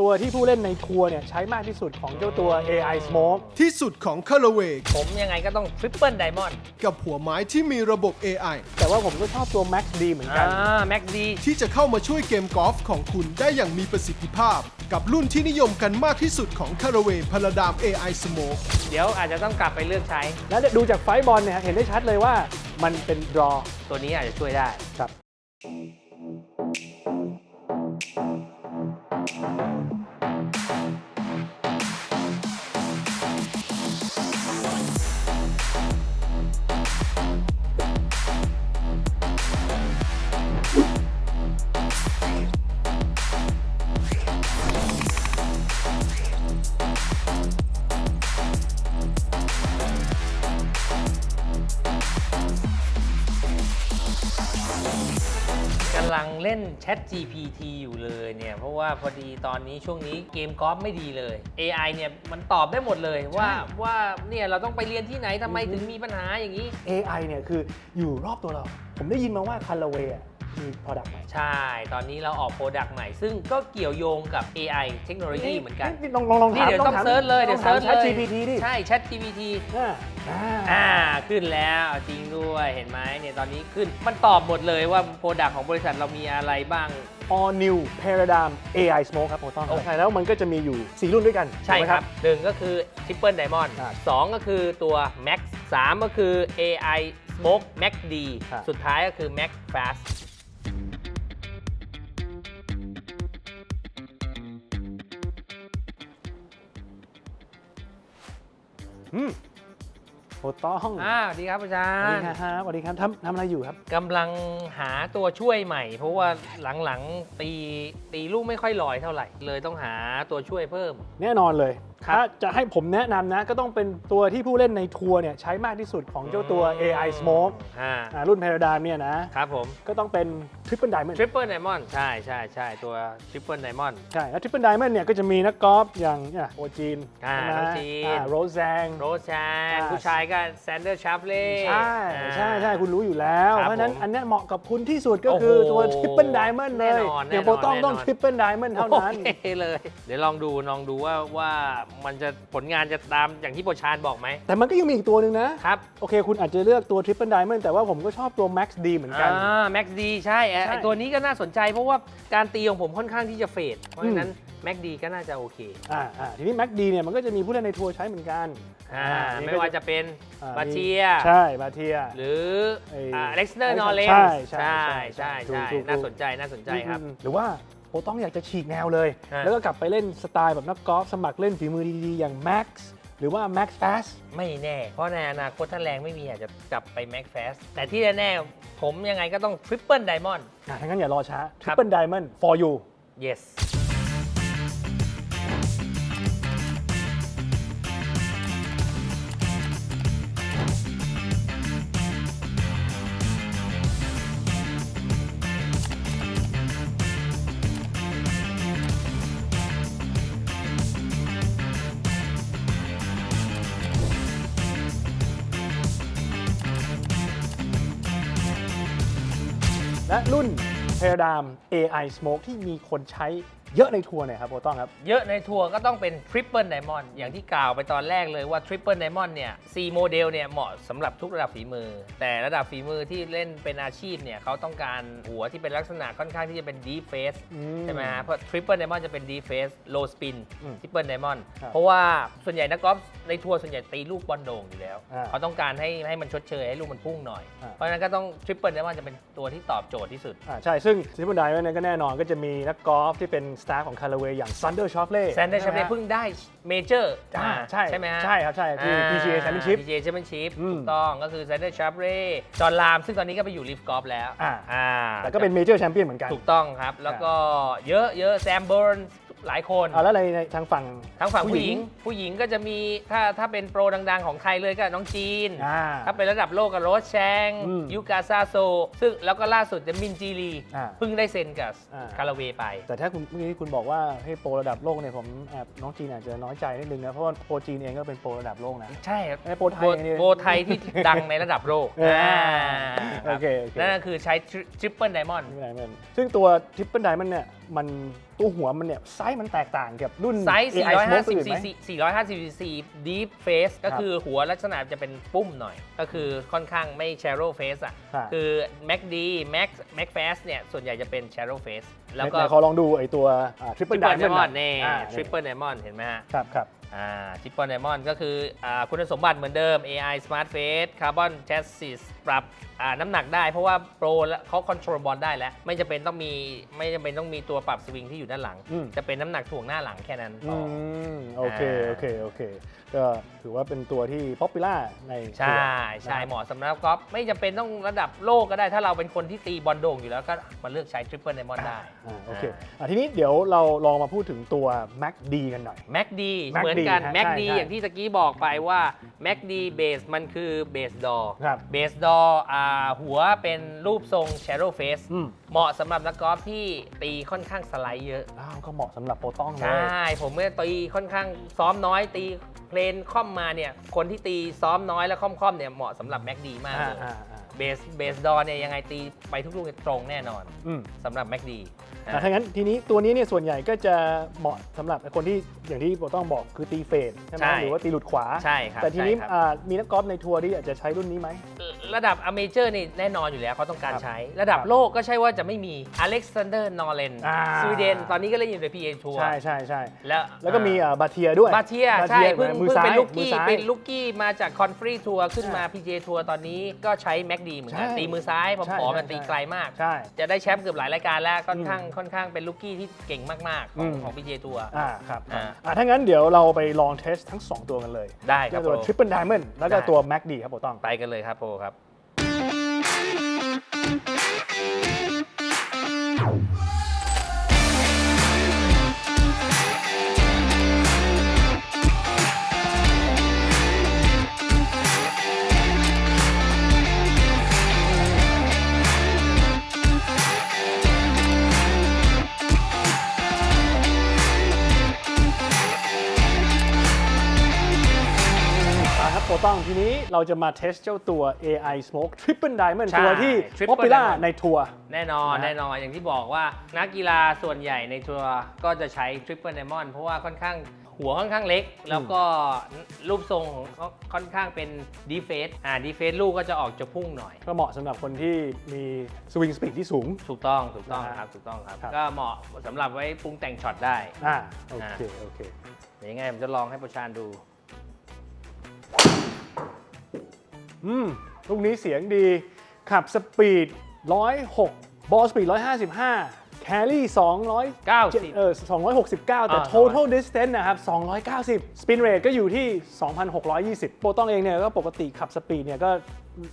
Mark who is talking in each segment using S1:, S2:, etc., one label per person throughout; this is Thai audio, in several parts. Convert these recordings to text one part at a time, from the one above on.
S1: ตัวที่ผู้เล่นในทัวร์เนี่ยใช้มากที่สุดของเจ้าตัว AI Smoke
S2: ที่สุดของ c o l o r w a y
S3: ผมยังไงก็ต้องทริปเปิลไดมอนด์
S2: กับหัวไม้ที่มีระบบ AI
S1: แต่ว่าผมก็ชอบตัว Max D เหมือนกั
S3: อ่านแม็กดี
S2: ที่จะเข้ามาช่วยเกมกอล์ฟของคุณได้อย่างมีประสิทธิภาพ กับรุ่นที่นิยมกันมากที่สุดของ c o l o r w a y พลดาม AI Smoke
S3: เดี๋ยวอาจจะต้องกลับไปเลือกใช้
S1: และดูจากไฟท์บอลเนี่ยเห็นได้ชัดเลยว่ามันเป็น draw
S3: ตัวนี้อาจจะช่วยได้
S1: ครับ
S3: กำ Thank you. เล่น Chat GPT อยู่เลยเนี่ยเพราะว่าพอดีตอนนี้ช่วงนี้เกมกอล์ฟไม่ดีเลย AI เนี่ยมันตอบได้หมดเลยว่าว่าเนี่ยเราต้องไปเรียนที่ไหนทำไมถึงมีปัญหาอย่างนี้
S1: AI เนี่ยคืออยู่รอบตัวเรา ผมได้ยินมาว่า c o l o r w a y อะมี product ใหม่
S3: ใช่ ตอนนี้เราออกโปรดักต์ใหม่ ซึ่งก็เกี่ยวโยงกับ AI เทคโนโลยีเหมือนกัน
S1: ลองลองลอง
S3: นี่
S1: ถาม
S3: เดี๋ยวต้อง
S1: ถาม
S3: เซิร์ชเลยเดี๋ยว
S1: ต้
S3: เซิ
S1: อง
S3: ร์ช
S1: ถาม
S3: เลย
S1: ChatGPT ดิ
S3: ใช่ Chat GPT
S1: อ่า อ่า
S3: อ่าขึ้นแล้วจริงด้วยเห็นไหมเนี่ยตอนนี้ขึ้นมันตอบหมดเลยว่าโปรดักต์ของบริษัทเรามีอะไรบ้าง
S1: All New Paradigm AI Smoke ครับโอต้อง
S3: โอ้
S1: ใช่แล้วมันก็จะมีอยู่ 4 รุ่นด้วยกัน
S3: ใช่
S1: ถูกไหม
S3: ครับหนึ่งก็คือ Triple Diamond
S1: ครับ
S3: สองก็คือตัว Max สามก็คือ AI Smoke Max D
S1: ครับ
S3: สุดท้ายก็คือ Max Fast
S1: อืม โอต้อง
S3: อ่าสวัสดีครับอาจา
S1: สวัส
S3: ร
S1: ดี
S3: ย์
S1: ครับสวัสดีครับทำทำอะไรอยู่ครับ
S3: กำลังหาตัวช่วยใหม่ เพราะว่าหลังๆตีตีลูกไม่ค่อยลอยเท่าไหร่ เลยต้องหาตัวช่วยเพิ่ม
S1: แน่นอนเลย
S3: ครับ
S1: ถ้าจะให้ผมแนะนำนะ ก็ต้องเป็นตัวที่ผู้เล่นในทัวร์เนี่ยใช้มากที่สุดของเจ้าตัว AI Smoke
S3: อ่า
S1: อ่ารุ่น Paradigm เนี่ยนะ
S3: ครับผม
S1: ก็ต้องเป็น Triple Diamond
S3: Triple Diamond ใช่ใช่ใช่ตัว Triple Diamond
S1: ใช่ แล้ว Triple Diamond เนี่ยก็จะมีนักกอล์ฟอย่างเนี่ยโอจีน
S3: อ่า
S1: ใช่ไหม
S3: น้องจีน
S1: โรสแซง
S3: โรสชาน
S1: อ่า
S3: ผู้ชายก็แซนเดอร์ชาร์ปเล่
S1: ใช่ใช่ใช่คุณรู้อยู่แล้ว
S3: ครับ
S1: เพราะฉะนั้น
S3: ผม
S1: อันเนี้ยเหมาะกับคุณที่สุดก็คือตัว
S3: โอ้โห
S1: Triple Diamond เลย
S3: แน่นอน
S1: อย่าง
S3: แน่นอน
S1: โปรต้องต้อง
S3: แน่นอน
S1: Triple Diamond เท่านั้น
S3: โอเคเลย เดี๋ยวลองดูลองดูว่าว่ามันจะผลงานจะตามอย่างที่โปรชานบอกไหม
S1: แต่มันก็ยังมีอีกตัวหนึ่งนะ
S3: ครับ
S1: โอเค คุณอาจจะเลือกตัว Triple Diamond แต่ว่าผมก็ชอบตัว Max D เหมือนกัน
S3: อ่าแม็กดีใช่ไอ้
S1: ใช่
S3: ไอ้ตัวนี้ก็น่าสนใจเพราะว่าการตีของผมค่อนข้างที่จะเฟดเพราะฉะนั้นแม็กดีก็น่าจะโอเค
S1: อ่าอ่าทีนี้ Max D เนี่ยมันก็จะมีผู้เล่นในทัวร์ใช้เหมือนกัน
S3: อ่า
S1: อันนี้
S3: ไม่ว่าจะเป็น
S1: อ่
S3: บาเชีย
S1: ใช่บาเทีย
S3: หรือ
S1: ไอ้
S3: เล็กซ์เนอร์นอร์เลน
S1: ใช่ใช่
S3: ใช่
S1: ใช่
S3: ใช่
S1: ถูกถูก
S3: น่าสนใจน่าสนใจครับ
S1: อืมหรือว่า โปรต้องอยากจะฉีกแนวเลย
S3: ฮะ
S1: แล้วก็กลับไปเล่นสไตล์แบบนักกอล์ฟสมัครเล่นฝีมือดีๆ อย่าง Max หรือว่า Max Fast
S3: ไม่แน่ เพราะในอนาคตถ้าแรงไม่มีอาจจะกลับไปแม็กแฟสแต่ที่แน่ๆผมยังไงก็ต้องทริปเปิลไดมอนด์
S1: อะถ้างั้นอย่ารอช้า
S3: ครับ
S1: Triple Diamond for you
S3: yes
S1: และรุ่น Paradigm AI Smoke ที่มีคนใช้ เยอะในทัวร์เนี่ยครับโปรต้องครับ
S3: เยอะในทัวร์ก็ต้องเป็น Triple Diamond อย่างที่กล่าวไปตอนแรกเลยว่า Triple Diamond เนี่ย4โมเดลเนี่ยเหมาะสำหรับทุกระดับฝีมือ แต่ระดับฝีมือที่เล่นเป็นอาชีพเนี่ยเขาต้องการหัวที่เป็นลักษณะค่อนข้างที่จะเป็น deep face
S1: อืม
S3: ใช่ไหมฮะเพราะ Triple Diamond จะเป็น deep face low spin
S1: อืม
S3: Triple Diamond
S1: ครับ
S3: เพราะว่าส่วนใหญ่นักกอล์ฟในทัวร์ส่วนใหญ่ตีลูกบอลโด่งอยู่แล้ว
S1: อ่า
S3: เขาต้องการให้ให้มันชดเชยให้ลูกมันพุ่งหน่อย
S1: อ่า
S3: เพราะฉะนั้นก็ต้อง Triple Diamond จะเป็นตัวที่ตอบโจทย์ที่สุด
S1: อ่าใช่ ซึ่ง Triple Diamond เนี่ยก็แน่นอนก็จะมีนักกอล์ฟที่เป็นสตาฟของ Callaway อย่าง Sander s h o f l e
S3: แซนเดอร์แชมเปี้ยนเพิ่งได้เมเจอร์
S1: อ่าใช่
S3: ใช่ไหมฮะ
S1: ใช่ครับใช่คือ PGA Championship
S3: PGA Championship
S1: อืม
S3: ถูกต้องก็คือแซนเดอร์ชาร์เร่จอห์นลาม ซึ่งตอนนี้ก็ไปอยู่ลิฟกอล์ฟแล้ว
S1: อ่า
S3: อ่า
S1: แต่ก็เป็นเมเจอร์แชมเปี้ยนเหมือนกัน
S3: ถูกต้องครับ แล้วก็เยอะเยอะแซมเบิร์น หลายคน
S1: อ่าแล้วในในทางฝั่ง
S3: ทั้งฝั่งผู้หญิง ผู้หญิงก็จะมีถ้าถ้าเป็นโปรดังๆ ของไทยเลยก็น้องจีน
S1: อ่า
S3: ถ้าเป็นระดับโลกก็โรสแชง
S1: อืม
S3: ยูกาซาโซ ซึ่งแล้วก็ล่าสุดจะมินจีรี
S1: อ่า
S3: เพิ่งได้เซ็นกับ
S1: อ่า
S3: คาราเวไป
S1: แต่ถ้าคุณเมื่อกี้คุณบอกว่าให้โปรระดับโลกเนี่ยผมแอบน้องจีนอาจจะน้อยใจนิดนึงนะเพราะว่าโปรจีนเองก็เป็นโปรระดับโลกนะ
S3: ใช่ครับ
S1: ไอ้โปรไทย
S3: โบ
S1: เนี่ย
S3: โบไทยที่ดังในระดับโลก
S1: เอออ่า โอเคโอเค
S3: นั่นก็คือใช้ทริปเปิลไดมอนด์
S1: ไม่เป็นไรไม่เป็นไรซึ่งตัว Triple Diamond เนี่ย มันตัวหัวมันเนี่ยไซส์มันแตกต่างกับรุ่น
S3: ไซส์
S1: AI Smoke ตัวอื่น
S3: 450
S1: ไหม
S3: cc 450 cc deep face ก็
S1: ครับ
S3: คือหัวลักษณะจะเป็นปุ้มหน่อย ก็คือค่อนข้างไม่ shallow face อะ
S1: ครับ
S3: คือ MACD Max Max Fast เนี่ย ส่วนใหญ่จะเป็น shallow face แล้วก็
S1: ไหนๆขอลองดูไอ้ตัวทริปเปิล
S3: Triple
S1: ไดมอน
S3: Diamond
S1: ด์
S3: นี่
S1: อ่า
S3: Triple Diamond เห็นไหมฮะ
S1: ครับครับ
S3: อ่า Triple Diamond ก็คืออาคุณสมบัติเหมือนเดิม AI Smart Face Carbon Chassis ปรับอ่าน้ำหนักได้เพราะว่าโปรแล้วเขาคอนโทรลบอลได้แล้ว ไม่จำเป็นต้องมีไม่จำเป็นต้องมีตัวปรับสวิงที่อยู่ด้านหลัง
S1: อืม
S3: จะเป็นน้ำหนักถ่วงหน้าหลังแค่นั้นพ
S1: อื
S3: อ
S1: มโอเค
S3: อ่า
S1: โอเค โอเค ก็ถือว่าเป็นตัวที่ป๊อปปูล่าใน
S3: ใช่ใช่
S1: นะครับ
S3: เหมาะสำหรับกอล์ฟไม่จำเป็นต้องระดับโลกก็ได้ ถ้าเราเป็นคนที่ตีบอลโด่งอยู่แล้วก็มาเลือกใช้ Triple Diamond ได้
S1: อ่าโอเคอะทีนี้เดี๋ยวเราลองมาพูดถึงตัว Mac D กันหน่อย
S3: แม็กดี
S1: Mac
S3: เหมือนกัน
S1: D ฮะ
S3: แม็ก
S1: ใช่
S3: ดี
S1: ใช่
S3: อย่างที่ตะกี้บอกไปว่าแม็กดีเบสมันคือเบสดอ
S1: ครับ
S3: เบสดออ่าหัวเป็นรูปทรง Shadow Face
S1: อืม
S3: เหมาะสำหรับนักกอล์ฟที่ตีค่อนข้างสไลด์เยอะ
S1: อ้าวก็เหมาะสำหรับโปรต้องเล
S3: ใช
S1: ย่
S3: ผมเมื่อตีค่อนข้างซ้อมน้อยตี เพลนค่อมมาเนี่ยคนที่ตีซ้อมน้อยแล้วค่อมๆเนี่ยเหมาะสำหรับแม็กดีมาก
S1: อ่า
S3: เลย
S1: อ่าอ่า
S3: เบสเบสดอเนี่ยยังไงตีไปทุกลูกตรงแน่นอน
S1: อืม
S3: สำหรับแม็กดี
S1: อะถ้างั้นทีนี้ตัวนี้เนี่ยส่วนใหญ่ก็จะเหมาะสำหรับคนที่อย่างที่โปรต้องบอกคือตีเฟดใช่ไหม
S3: ใช่
S1: หรือว่าตีหลุดขวา
S3: ใช่ครับ
S1: แต่ทีนี้
S3: ใช่ครับ
S1: อ่ามีนักกอล์ฟในทัวร์ที่อาจจะใช้รุ่นนี้ไหม
S3: ระดับอเมเจอร์นี่แน่นอนอยู่แล้วเขาต้องการ
S1: ครับ
S3: ใช้ ระดับ
S1: ครับ
S3: โลกก็ใช่ว่าจะไม่มีอเล็กซานเดอร์นอร์เลน
S1: อ่า
S3: สวีเดนตอนนี้ก็เล่นอยู่ใน PA ทัวร์
S1: ใช่ใช่ใช่
S3: แล้ว
S1: แล้วก็มีอ่าบาเทียด้วย
S3: บาเทีย
S1: บา
S3: ใช่
S1: เทีย
S3: เพิ่ง
S1: มือ
S3: เพิ่ง
S1: ซ้าย
S3: เป็นลูก
S1: มือ
S3: กี้
S1: ซ้าย
S3: เป็นลูกกี้มาจากคอนฟรีทัวร์ขึ้นมา
S1: ใช่
S3: PJ ทัวร์ตอนนี้ก็ใช้แม็กดีเหมือนกัน
S1: ใช่
S3: ตีมือซ้ายผ
S1: ใช่
S3: อมๆ
S1: ใช่
S3: มันตีไกลมาก
S1: ใช่
S3: จะได้แชมป์เกือบหลายรายการแล้วค่อนข้าง
S1: อืม
S3: ค่อนข้างเป็นลูกกี้ที่เก่งมากๆ ของ
S1: อืม
S3: ของ PJ ทัวร์
S1: อ่าครับ
S3: อ่า
S1: อ่าถ้างั้นเดี๋ยวเราไปลองเทสทั้ง 2 ตัวกันเลย
S3: ได้ครับ
S1: ตัว
S3: โปร
S1: Triple Diamond แล้วก็
S3: ได้
S1: ตัว Mac D ครับโปรต้อง
S3: ไปกันเลยครับโปรครับ
S1: อ่าครับโปรต้องทีนี้เราจะมาเทสเจ้าตัว AI Smoke Triple Diamond
S3: ใช่
S1: ตัวที่
S3: Triple
S1: Popular
S3: Diamond
S1: ในทัวร์
S3: แน่นอน
S1: นะ
S3: แน่นอนอย่างที่บอกว่านักกีฬาส่วนใหญ่ในทัวร์ก็จะใช้ Triple Diamond เพราะว่าค่อนข้างหัวค่อนข้างเล็ก แล้วก็รูปทรงของเขาค่อนข้างเป็นดีเฟสอ่าดีเฟสลูกก็จะออกจะพุ่งหน่อย
S1: ก็เหมาะสำหรับคนที่มีสวิงสปีดที่สูง
S3: ถูกต้องถูกต้อง
S1: นะฮะ
S3: ครับถูกต้องครับ
S1: ครับ
S3: ก็เหมาะสำหรับไว้ปรุงแต่งช็อตได้
S1: อ่าโอเค โอเค
S3: เดี๋ยวยังไงผมจะลองให้ประชานดู
S1: อืมลูกนี้เสียงดี ขับสปีด 106 บอลสปีด 155 แครี่200
S3: 90
S1: เออ269 แต่
S3: อ่า
S1: total distance นะครับ 290 spin rate ก็อยู่ที่ 2,620 โปรต้องเองเนี่ยก็ปกติขับสปีดเนี่ยก็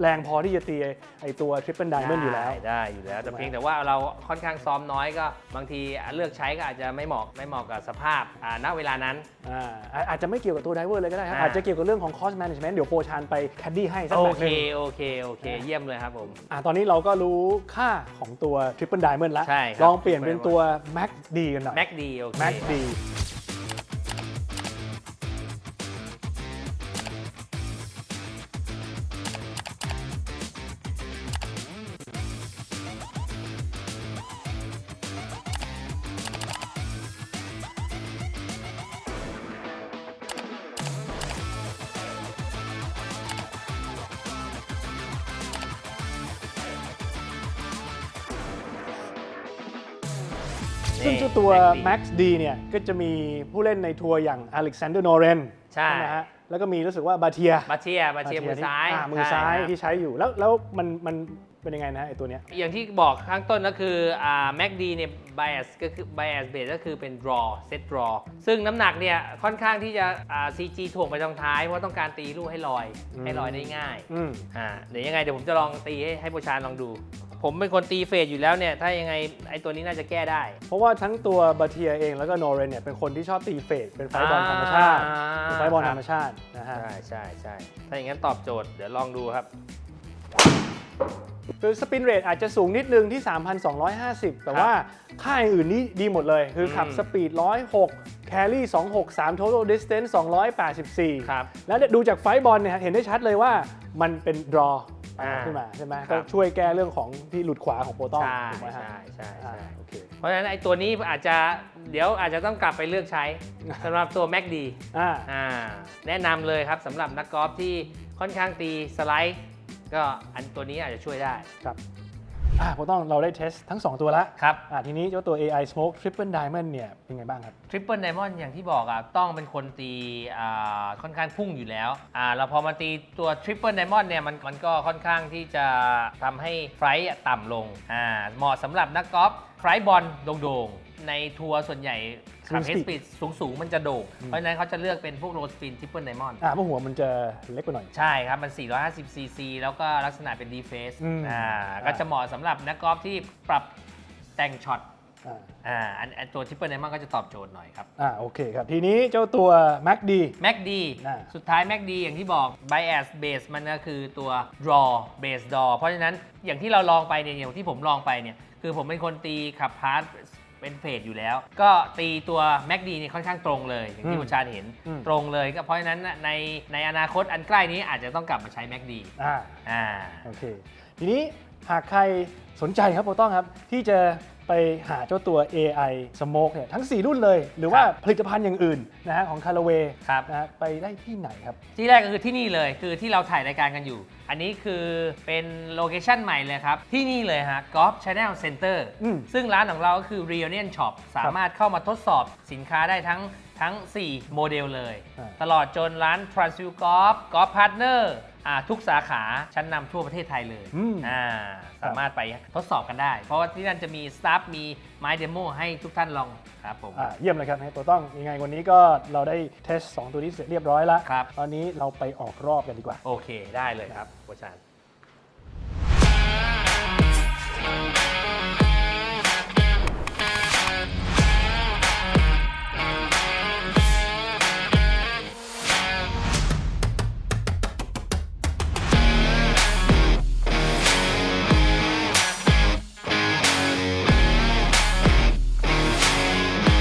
S1: แรงพอที่จะตีไอตัว Triple Diamond อยู่แล้ว
S3: ได้ได้อยู่แล้ว แต่
S1: ใช่ไหม
S3: เพียงแต่ว่าเราค่อนข้างซ้อมน้อยก็ บางทีเลือกใช้ก็อาจจะไม่เหมาะไม่เหมาะกับสภาพอ่าณเวลานั้น
S1: อ่าอาอาจจะไม่เกี่ยวกับตัวไดเวอร์เลยก็ได้ครับ
S3: อ่า
S1: อาจจะเกี่ยวกับเรื่องของ cost management เดี๋ยวโปรชานไปแคดดี้ให้สัก
S3: โอ
S1: แบบ
S3: เค
S1: หนึง
S3: โอเคโอเค เยี่ยมเลยครับผม
S1: อ่าตอนนี้เราก็รู้ค่าของตัว Triple Diamond แล้ว
S3: ใช่ครับ
S1: ลองเปลี่ยนเป็นตัว Mac D กันหน่อย
S3: แม็กดีโอเค
S1: Mac D ซึ่งเจ้าตัว Max D เนี่ยก็จะมีผู้เล่นในทัวร์อย่าง Alexander Noren
S3: ใช่
S1: ไหมฮะแล้วก็มีรู้สึกว่าบาเทีย
S3: บาเทียบาเทียมือซ้าย
S1: มือซ้าย
S3: ใช่ครับ
S1: ที่ใช้อยู่แล้วแล้วมันมันเป็นยังไงนะฮะไอตัวเนี้ย
S3: อย่างที่บอกข้างต้นก็คืออ่าแม็กดีเนี่ย bias ก็คือ bias base ก็คือเป็น draw set draw ซึ่งน้ำหนักเนี่ย ค่อนข้างที่จะอ่า CG ถ่วงไปตรงท้าย เพราะต้องการตีลูกให้ลอย
S1: อืม
S3: ให้ลอยได้ง่าย
S1: อืม
S3: อ่าเดี๋ยวยังไงเดี๋ยวผมจะลองตีให้ให้โปรชานลองดู ผมเป็นคนตีเฟดอยู่แล้วเนี่ย ถ้ายังไงไอ้ตัวนี้น่าจะแก้ได้
S1: เพราะว่าทั้งตัวบาเทียเองแล้วก็โนเรนเนี่ยเป็นคนที่ชอบตีเฟดเป็นไฟบอลธรรมชาติ
S3: อ่า
S1: เป็นไฟบอลธรรมชาตินะฮะ
S3: ใช่ใช่ใช่ถ้าอย่างนั้นตอบโจทย์เดี๋ยวลองดูครับ
S1: คือสปินเรทอาจจะสูงนิดนึงที่ 3,250 แต่ว่าค่าอื่นนี่ดีหมดเลย คือขับ
S3: อืม
S1: สปีด 106 แครี่ 263 total distance 284
S3: ครับ
S1: แล้วเนี่ยดูจากไฟบอลเนี่ยเห็นได้ชัดเลยว่ามันเป็น draw
S3: อ่า
S1: ขึ้นมาใช่ไหม
S3: ครั
S1: ก็
S3: บ
S1: ช่วยแก้เรื่องของที่หลุดขวาของโปรตอง
S3: ใช่
S1: ถูกไหมฮะ
S3: ใช่ใช่
S1: อ่า
S3: ใช่
S1: โอเค
S3: เพราะฉะนั้นไอ้ตัวนี้อาจจะเดี๋ยวอาจจะต้องกลับไปเลือกใช้สำหรับตัว MACD
S1: อ่า
S3: อ่าแนะนำเลยครับสำหรับนักกอล์ฟที่ค่อนข้างตีสไลด์ ก็อันตัวนี้อาจจะช่วยได้
S1: ครับ อ่าผมต้องเราได้เทสทั้ง 2 ตัวแล้ว
S3: ครับ
S1: อ่าทีนี้เจ้าตัว AI Smoke Triple Diamond เนี่ยเป็นไงบ้างครับ
S3: ทริปเปิลไดมอนด์อย่างที่บอกอะต้องเป็นคนตีอ่าค่อนข้างพุ่งอยู่แล้วอ่าเราพอมาตีตัวทริปเปิลไดมอนด์เนี่ยมันมันก็ค่อนข้างที่จะทำให้ไฟล์อะต่ำลงอ่าเหมาะสำหรับนักกอล์ฟไฟล์บอลโด่งๆ ในทัวร์ส่วนใหญ่ขับ
S1: Swing
S3: เฮด
S1: speed
S3: สปีดสูงๆ มันจะโด่ง เพราะฉะนั้นเขาจะเลือกเป็นพวกโรสปินทริปเปิลไดมอนด์
S1: อ่าเพราะหัวมันจะเล็กกว่าหน่อย
S3: ใช่ครับ มัน 450 ซีซี แล้วก็ลักษณะเป็นดีเฟส
S1: อืม
S3: อ่าก็จะเหมาะสำหรับนักกอล์ฟที่ปรับแต่งช็อต
S1: อ่า
S3: อ่าอันอันตัวทิปเปิลไดมอนก็จะตอบโจทย์หน่อยครับ
S1: อ่าโอเคครับ ทีนี้เจ้าตัว MACD
S3: แม็กดี
S1: อ่า
S3: สุดท้ายแม็กดีอย่างที่บอก bias base มันก็คือตัว draw base draw เพราะฉะนั้นอย่างที่เราลองไปเนี่ยอย่างที่ผมลองไปเนี่ยคือผมเป็นคนตีขับพาร์ทเป็นเฟดอยู่แล้ว ก็ตีตัวแม็กดีเนี่ยค่อนข้างตรงเลย อย่างที่
S1: อืม
S3: คุณชาญเห็น
S1: อืม
S3: ตรงเลยก็เพราะฉะนั้นน่ะในในอนาคตอันใกล้นี้อาจจะต้องกลับมาใช้แม็กดี
S1: อ่า
S3: อ่า
S1: โอเค ทีนี้หากใครสนใจครับโปรต้องครับ ที่จะ ไปหาเจ้าตัว AI Smoke เนี่ยทั้ง 4 รุ่นเลย หรือว่า
S3: ครับ
S1: ผลิตภัณฑ์อย่างอื่นนะฮะของ c a r a w a y
S3: ครับ
S1: นะฮะไปได้ที่ไหนครับ
S3: ที่แรกก็คือที่นี่เลยคือที่เราถ่ายรายการกันอยู่ อันนี้คือเป็นโลเคชั่นใหม่เลยครับ ที่นี่เลยฮะ Golf Channel Center
S1: อืม
S3: ซึ่งร้านของเราก็คือ Reunion Shop สามารถเข้ามาทดสอบสินค้าได้ทั้งทั้ง 4 โมเดลเลย
S1: อ่า
S3: ตลอดจนร้าน Transview Golf Golf Partner อ่าทุกสาขาชั้นนำทั่วประเทศไทยเลย
S1: อืม
S3: อ่าสามารถไปทดสอบกันได้ เพราะว่าที่นั่นจะมีสตาฟมีไม้เดโมให้ทุกท่านลองครับผม
S1: อ่าเยี่ยมเลยครับโปรต้องยังไงวันนี้ก็เราได้เทส2ตัวนี้เสร็จเรียบร้อยแล้ว
S3: ครับ
S1: ตอนนี้เราไปออกรอบกันดีกว่า
S3: โอเคได้เลยครับโคชาน